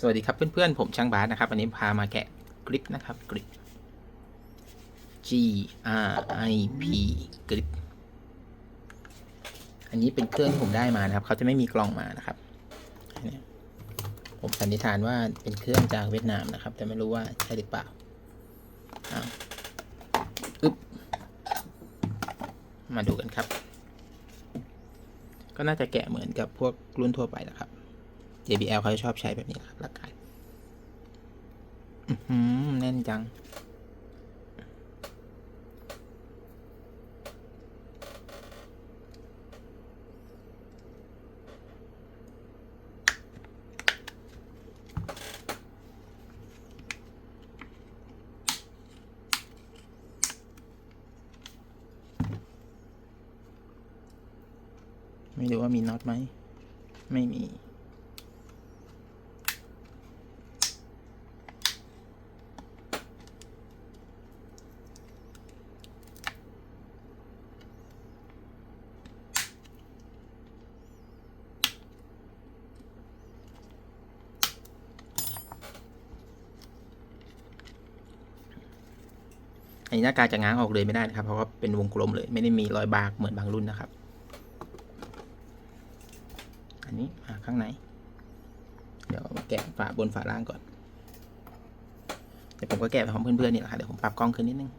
สวัสดีครับเพื่อนๆ ผมช่างบาสนะครับวันนี้พามาแกะกริปนะครับกริป G R I P กริป อันนี้เป็นเครื่องที่ผมได้มานะครับ เขาจะไม่มีกล่องมานะครับนนผมสันนิษฐานว่าเป็นเครื่องจากเวียดนามนะครับ แต่ไม่รู้ว่าใช่หรือเปล่าอึ๊บ มาดูกันครับ ก็น่าจะแกะเหมือนกับพวกรุ่นทั่วไปนะครับ JBL เขาชอบใช้แบบนี้ครับหลักการแน่นจัง ไม่รู้ว่ามีน็อตไหม ไม่มี อันนี้หน้ากากจะง้างออกเลยไม่ได้นะครับ เพราะว่าเป็นวงกลมเลย ไม่ได้มีรอยบากเหมือนบางรุ่นนะครับ อันนี้ข้างใน เดี๋ยวมาแกะฝาบนฝาล่างก่อน เดี๋ยวผมก็แกะไปพร้อมเพื่อนๆนี่แหละค่ะเดี๋ยวผมปรับกล้องขึ้นนิดนึง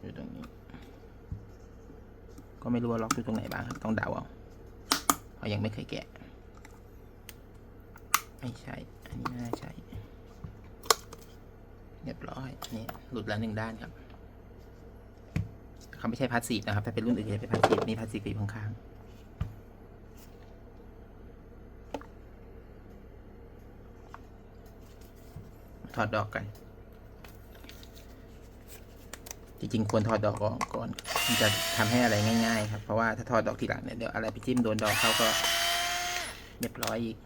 อยู่ตรงนี้ ก็ไม่รู้ว่าล็อกอยู่ตรงไหนบ้าง ต้องเดาเอาเพราะยังไม่เคยแกะ ไม่ใช่ อันนี้ไม่น่าใช่เรียบร้อยนี่หลุดแล้วหนึ่งด้านครับเขาไม่ใช่พาสซีฟนะครับ ถ้าเป็นรุ่นอื่นจะเป็นพาสซีฟนี่พาสซีฟอยู่ข้างๆถอดดอกกัน จริงๆควรถอดดอกออกก่อนมันจะทำให้อะไรง่าย ๆ ครับ เพราะว่าถ้าถอดดอกทีหลังเนี่ยเดี๋ยวอะไรไปจิ้มโดนดอกเขาก็เรียบร้อยอีก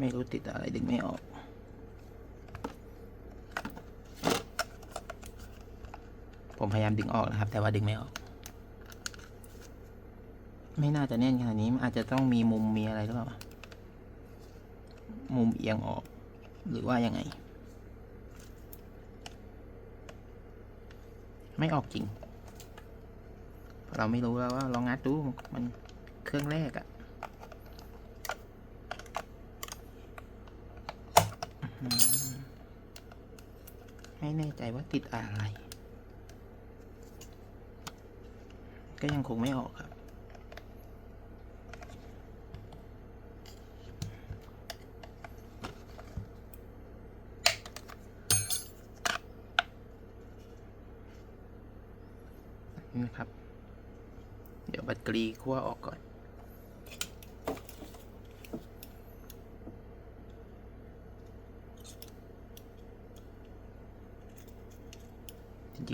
ไม่รู้ติ ดึงไม่ออก ผมพยายามดึงออกนะครับ แต่ว่าดึงไม่ออก ไม่น่าจะแน่นขนาดนี้อาจจะต้องมีมุมมีอะไรหรือเปล่า มุมเอียงออก หรือว่ายังไง ไม่ออกจริง เราะเราไม่รู้แล้วว่าลองงัดดูมันเครื่องแรกอะ ไม่แน่ใจว่าติดอะไร ก็ยังคงไม่ออกครับ นี่นะครับ เดี๋ยวบัตรกรีขั้วออกก่อน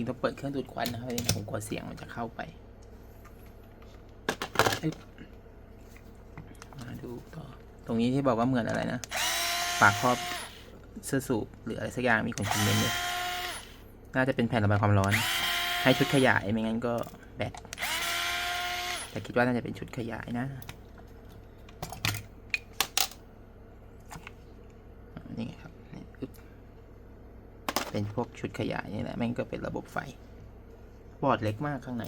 ริงๆต้องเปิดเครื่องดูดควันนะครับผมกลัวเสียงมันจะเข้าไปมาดูต่อ ตรงนี้ที่บอกว่าเหมือนอะไรนะฝากครอบเสื้อสูบหรืออะไรสักอย่างมีคนคอมเมนต์เลยน่าจะเป็นแผ่นระบายความร้อน ให้ชุดขยายไม่งั้นก็แบตแต่คิดว่าน่าจะเป็นชุดขยายนะ นี่ไงครับนี่อึ๊บ เป็นพวกชุดขยายนี่แหละแม่งก็เป็นระบบไฟ บอร์ดเล็กมากข้างใน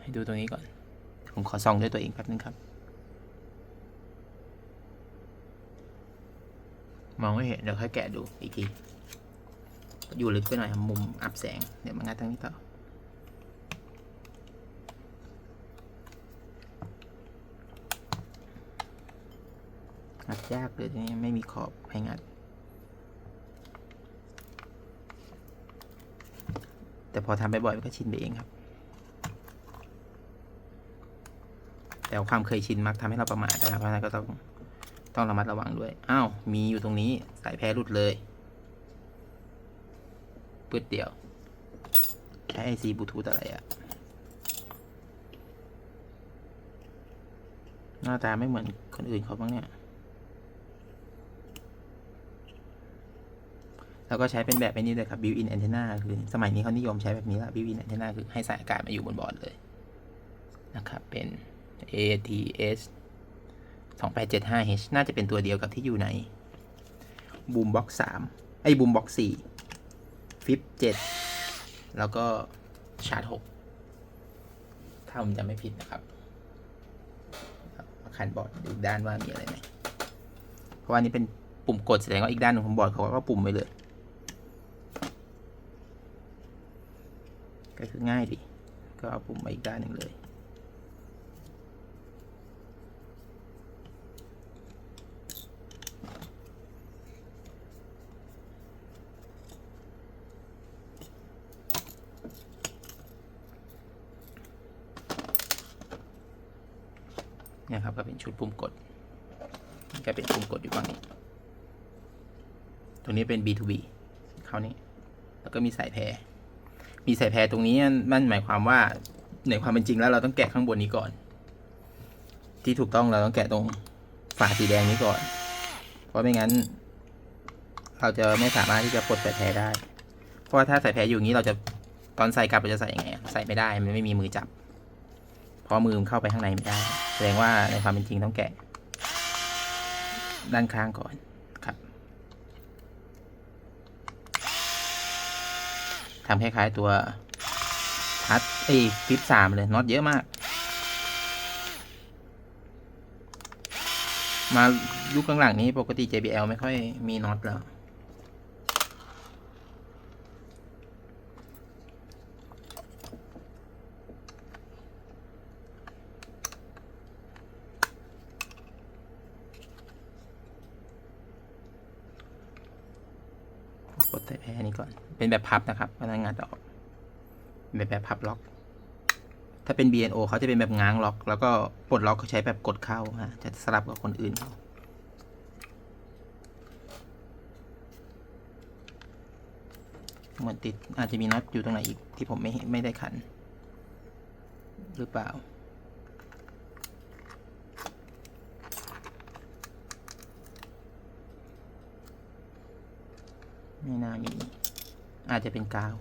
ให้ดูตรงนี้ก่อน ผมขอส่องด้วยตัวเองแป๊บนึงครับ มองไม่เห็นเดี๋ยวค่อยแกะดูอีกที อยู่ลึกไปหน่อยมุมอับแสง เดี๋ยวมางัดทางนี้ต่อ งัดยากเลยทีนี้ไม่มีขอบให้งัด แต่พอทำไปบ่อยๆมันก็ชินไปเองครับ แต่ความเคยชินมักทำให้เราประมาทนะครับเพราะฉะนั้นก็ต้องต้องระมัดระวังด้วย อ้าว มีอยู่ตรงนี้สายแพ้หลุดเลยปืดเดียว ใช้ไอซีบลูทูธอะไรอะหน้าตาไม่เหมือนคนอื่นเขาบ้างเนี่ย แล้วก็ใช้เป็นแบบไอ้นี้เลยครับ built in antenna คือสมัยนี้เขานิยมใช้แบบนี้ละ built in antenna คือให้สายอากาศมาอยู่บนบอร์ดเลยนะครับ เป็น ATS 2875H น่าจะเป็นตัวเดียวกับที่อยู่ใน Boombox 3 ไอ้ Boombox 4 Flip 7 แล้วก็ชาร์จ 6 ถ้าผมจำไม่ผิดนะครับอาคารบอร์ดดูด้านว่ามีอะไรไหม เพราะว่านี้เป็นปุ่มกดแสดงว่าอีกด้านหนึ่งของบอร์ดเขาก็ปุ่มไว้เลย ก็คือง่ายดี ก็เอาปุ่มมาอีกด้านหนึ่งเลยนี่ครับก็เป็นชุดปุ่มกดนี่ก็เป็นปุ่มกดอยู่ฝั่งนี้ตรงนี้เป็น B2B คราวนี้ แล้วก็มีสายแพร มีสายแพรตรงนี้มันหมายความว่าในความเป็นจริงแล้วเราต้องแกะข้างบนนี้ก่อน ที่ถูกต้องเราต้องแกะตรงฝาสีแดงนี้ก่อน เพราะไม่งั้น เราจะไม่สามารถที่จะปลดสายแพรได้ เพราะว่าถ้าสายแพรอยู่นี้เราจะตอนใส่กลับเราจะใส่ยังไงใส่ไม่ได้มันไม่มีมือจับเพราะมือมันเข้าไปข้างในไม่ได้ แสดงว่าในความเป็นจริงต้องแกะ ด้านข้างก่อนครับ ทำคล้ายๆตัวพัดไอ้ฟิปสามเลยน็อตเยอะมาก มายุคหลังๆนี้ปกติ JBL ไม่ค่อยมีน็อตแล้ว กดใส่แพรนี้ก่อน เป็นแบบพับนะครับพนักงานจะออกเป็นแบบพับล็อก ถ้าเป็น BNO เขาจะเป็นแบบง้างล็อก แล้วก็ปลดล็อกเขาใช้แบบกดเข้าฮะจะสลับกับคนอื่นเขาเหมือนติดอาจจะมีน็อตอยู่ตรงไหนอีกที่ผมไม่ไม่ได้ขัน หรือเปล่า ไม่น่ามี อาจจะเป็นกาว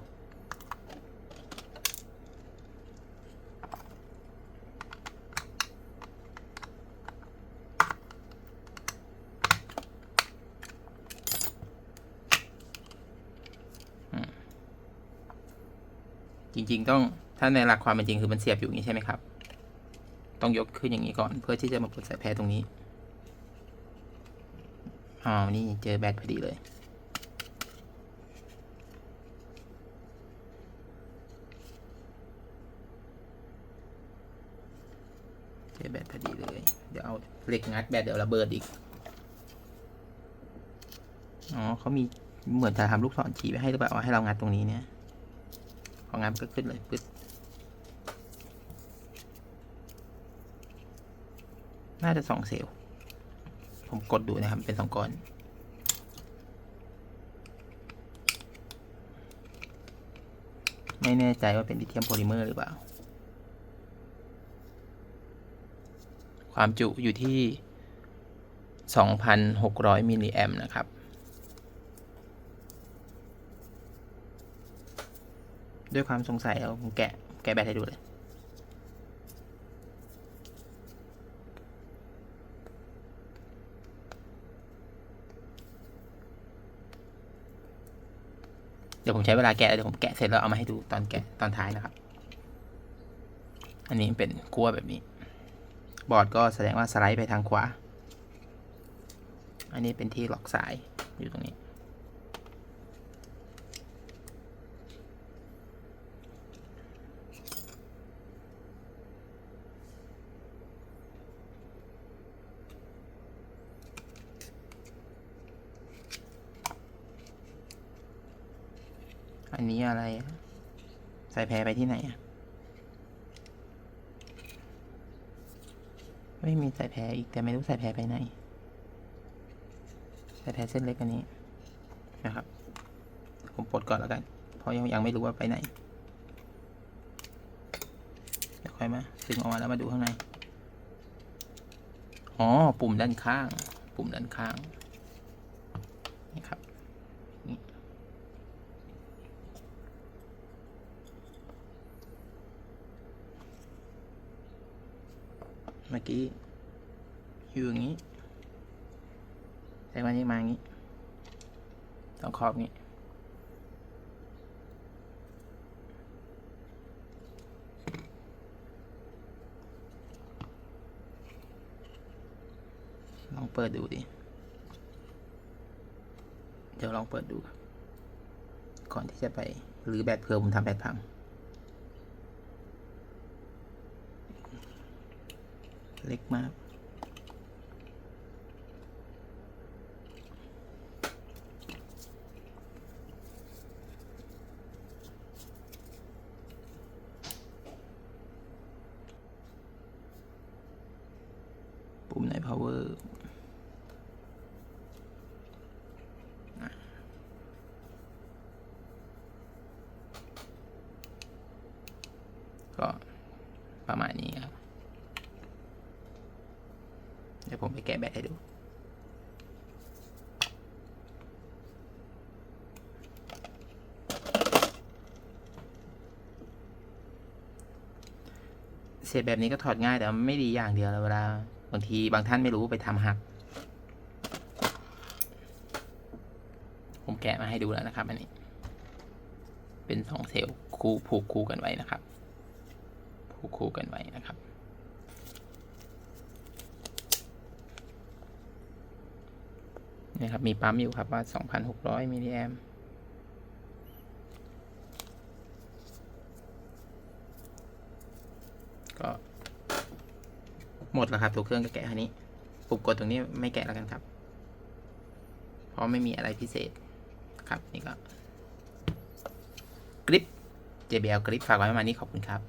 จริง ๆ ต้องถ้าในหลักความเป็นจริงคือมันเสียบอยู่อย่างนี้ใช่ไหมครับ ต้องยกขึ้นอย่างนี้ก่อน เพื่อที่จะมากดสายแพรตรงนี้อ๋อนี่เจอแบตพอดีเลย เจอแบตพอดีเลย เดี๋ยวเอาเหล็กงัดแบตเดี๋ยวระเบิดอีก อ๋อเขามีเหมือนจะทำลูกศรชี้ไว้ให้หรือเปล่าว่าให้เรางัดตรงนี้เนี่ยพองัดก็ขึ้นเลยปึ๊ดน่าจะสองเซลล์ผมกดดูนะครับ เป็นสองก้อนไม่แน่ใจว่าเป็นลิเธียมโพลิเมอร์หรือเปล่า ความจุอยู่ที่ 2,600 มิลลิแอมนะครับ ด้วยความสงสัยเอาผมแกะ แกะแบตให้ดูเลย เดี๋ยวผมใช้เวลาแกะเดี๋ยวผมแกะเสร็จแล้วเอามาให้ดูตอนแกะตอนท้ายนะครับ อันนี้เป็นกั้วแบบนี้ บอร์ดก็แสดงว่าสไลด์ไปทางขวา อันนี้เป็นที่ล็อกสายอยู่ตรงนี้ อันนี้อะไร ใส่แพรไปที่ไหนอะ ไม่มีสายแพรอีกแต่ไม่รู้สายแพรไปไหนสายแพรเส้นเล็กอันนี้นะครับ ผมปลดก่อนแล้วกัน เพราะยังยังไม่รู้ว่าไปไหนเดี๋ยวค่อยมาดึงออกมาแล้วมาดูข้างในอ๋อปุ่มด้านข้าง ปุ่มด้านข้างนี่ครับ นี่เมื่อ กี้อยู่อย่างนี้แต่วันนี้มาอย่างนี้ต้องครอบงนี้ลองเปิดดูดิ เดี๋ยวลองเปิดดู ก่อนที่จะไปหรือแบตเผื่อผมทำแบตพัง เล็กมาก ปุ่มไหน power อะก็ประมาณนี้ครับ เดี๋ยว ผมไปแกะแบตให้ดูเสียแบบนี้ก็ถอดง่ายแต่ไม่ดีอย่างเดียวเวลาบางทีบางท่านไม่รู้ไปทำหัก ผมแกะมาให้ดูแล้วนะครับอันนี้ เป็นสองเซลล์คู่ผูกคู่กันไว้นะครับ ผูกคู่กันไว้นะครับ นี่ครับ มีปั๊มอยู่ครับว่า 2,600 มิลลิแอมก็หมดแล้วครับ ตัวเครื่องก็แกะแค่นี้ปุ่มกดตรงนี้ไม่แกะแล้วกันครับ เพราะไม่มีอะไรพิเศษครับ นี่ก็กริป JBL กริปฝากไว้ประมาณนี้ขอบคุณครับ